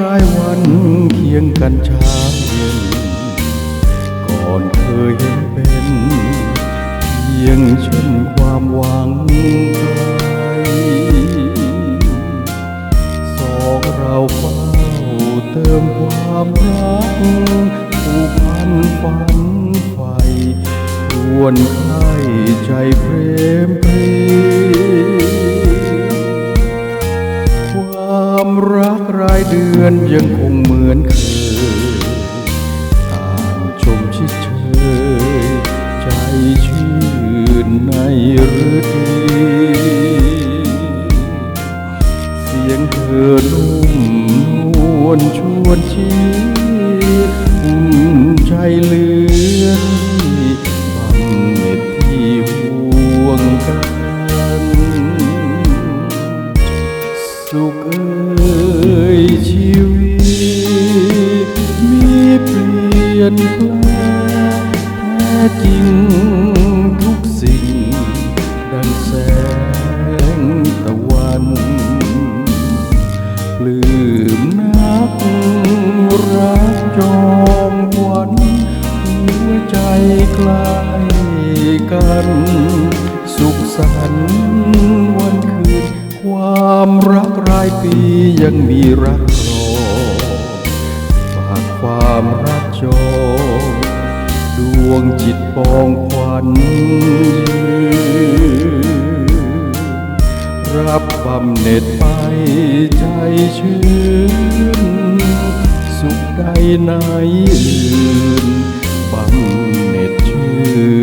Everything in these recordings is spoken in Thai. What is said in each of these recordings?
รายวันเคียงกันเช้าเย็น ก่อนเคยเห็นเป็นเพียงช่นความหวังไกลสองเราเฝ้าเติมความรักผูกพันฝันใฝ่ควรใครใจเพรมปรี รายเดือนยังคงเหมือนเคยต่างชมชิดเชยใจชื่นในฤดีเสียงเธอนุ่มนวลชวนชีอุ่นใจเลือที่บำเหน็จที่ห่วงกัน สุขเอ่ ยนแปลแท้จริงทุกสิ่ง ดังแสงตะวันปลื้มนักรักจอมขวัญหัวใจใกล้กัน สุขสันต์วันคืน ความรักรายปียังมีรักรอฝาก ความรักจองดวงจิตปองควันรับบำเหน็จไปใจชื่น สุขใดไหนอื่นบำเหน็จชื่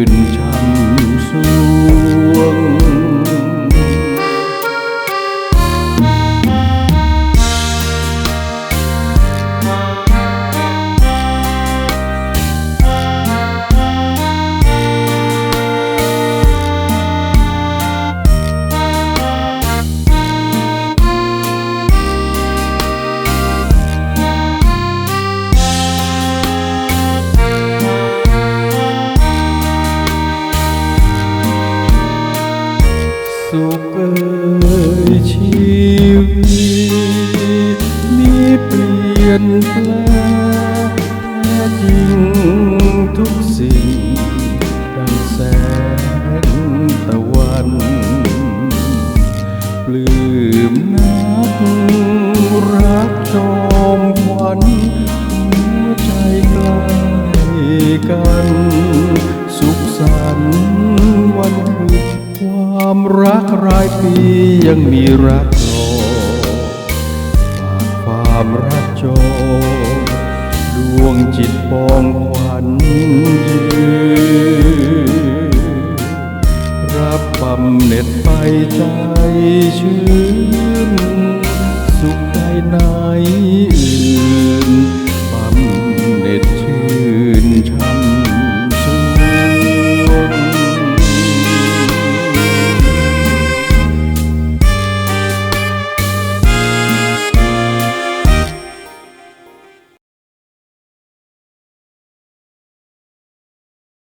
นช่ำส ชีวิตมีเปลี่ยนแปลงแท้จริงทุกสิ่งดังแสง รักรายปียังมีรักรอฝากความรักจองดวงจิตปองขวัญยืนรับบำเหน็จไปใจชื่น สุขใดไหนอื่น